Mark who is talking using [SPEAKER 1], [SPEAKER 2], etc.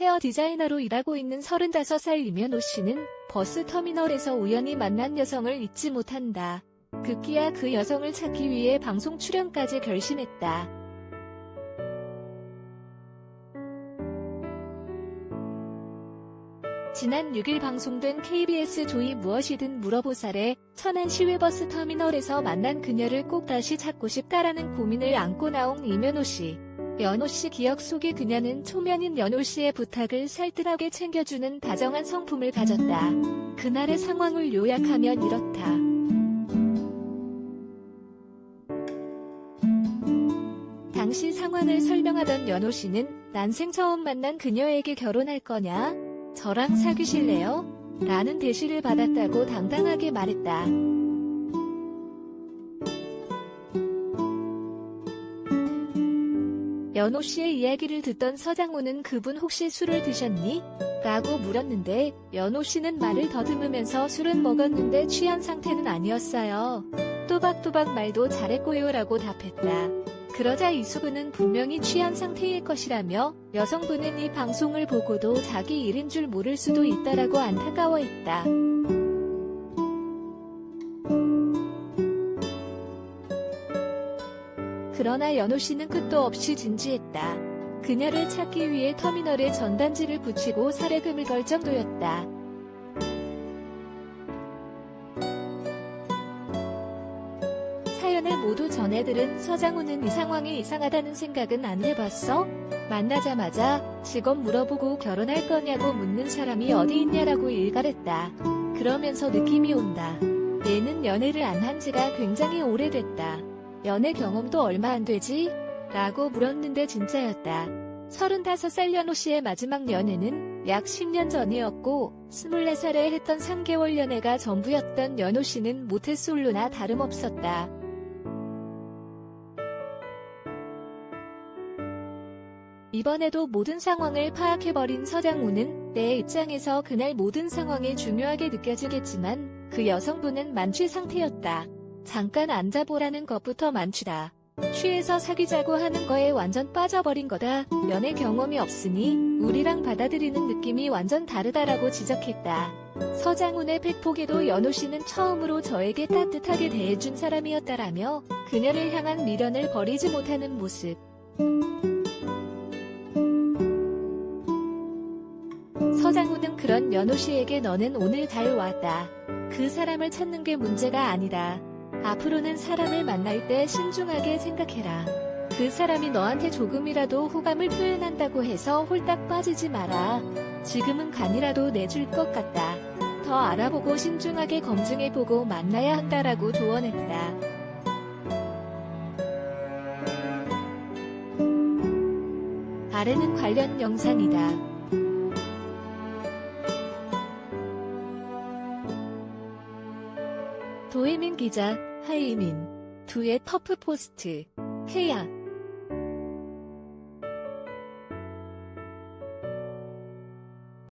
[SPEAKER 1] 헤어 디자이너로 일하고 있는 35살 이면호 씨는 버스 터미널에서 우연히 만난 여성을 잊지 못한다. 급기야 그 여성을 찾기 위해 방송 출연까지 결심했다. 지난 6일 방송된 KBS 조이 무엇이든 물어보살에 천안 시외버스 터미널에서 만난 그녀를 꼭 다시 찾고 싶다라는 고민을 안고 나온 이면호 씨. 연호 씨 기억 속에 그녀는 초면인 연호 씨의 부탁을 살뜰하게 챙겨주는 다정한 성품을 가졌다. 그날의 상황을 요약하면 이렇다. 당시 상황을 설명하던 연호 씨는 난생 처음 만난 그녀에게 결혼할 거냐? 저랑 사귀실래요? 라는 대시를 받았다고 당당하게 말했다. 연호 씨의 이야기를 듣던 서장호는 그분 혹시 술을 드셨니? 라고 물었는데 연호 씨는 말을 더듬으면서 술은 먹었는데 취한 상태는 아니었어요. 또박또박 말도 잘했고요 라고 답했다. 그러자 이수근은 분명히 취한 상태일 것이라며 여성분은 이 방송을 보고도 자기 일인 줄 모를 수도 있다라고 안타까워했다. 그러나 연호 씨는 끝도 없이 진지했다. 그녀를 찾기 위해 터미널에 전단지를 붙이고 살해금을 걸 정도였다. 사연을 모두 전해들은 서장훈은 이 상황이 이상하다는 생각은 안 해봤어? 만나자마자 직업 물어보고 결혼할 거냐고 묻는 사람이 어디 있냐라고 일갈했다. 그러면서 느낌이 온다. 얘는 연애를 안 한 지가 굉장히 오래됐다. 연애 경험도 얼마 안 되지? 라고 물었는데 진짜였다. 35살 연호 씨의 마지막 연애는 약 10년 전이었고 24살에 했던 3개월 연애가 전부였던 연호 씨는 모태솔로나 다름없었다. 이번에도 모든 상황을 파악해버린 서장우는 내 입장에서 그날 모든 상황이 중요하게 느껴지겠지만 그 여성분은 만취 상태였다. 잠깐 앉아보라는 것부터 만취다. 취해서 사귀자고 하는 거에 완전 빠져버린 거다. 연애 경험이 없으니 우리랑 받아들이는 느낌이 완전 다르다라고 지적했다. 서장훈의 팩폭에도 연호 씨는 처음으로 저에게 따뜻하게 대해준 사람이었다라며 그녀를 향한 미련을 버리지 못하는 모습. 서장훈은 그런 연호 씨에게 너는 오늘 잘 왔다. 그 사람을 찾는 게 문제가 아니다. 앞으로는 사람을 만날 때 신중하게 생각해라. 그 사람이 너한테 조금이라도 호감을 표현한다고 해서 홀딱 빠지지 마라. 지금은 간이라도 내줄 것 같다. 더 알아보고 신중하게 검증해보고 만나야 한다라고 조언했다. 아래는 관련 영상이다. 도혜민 기자, 하이민. 두의 터프 포스트. 해야.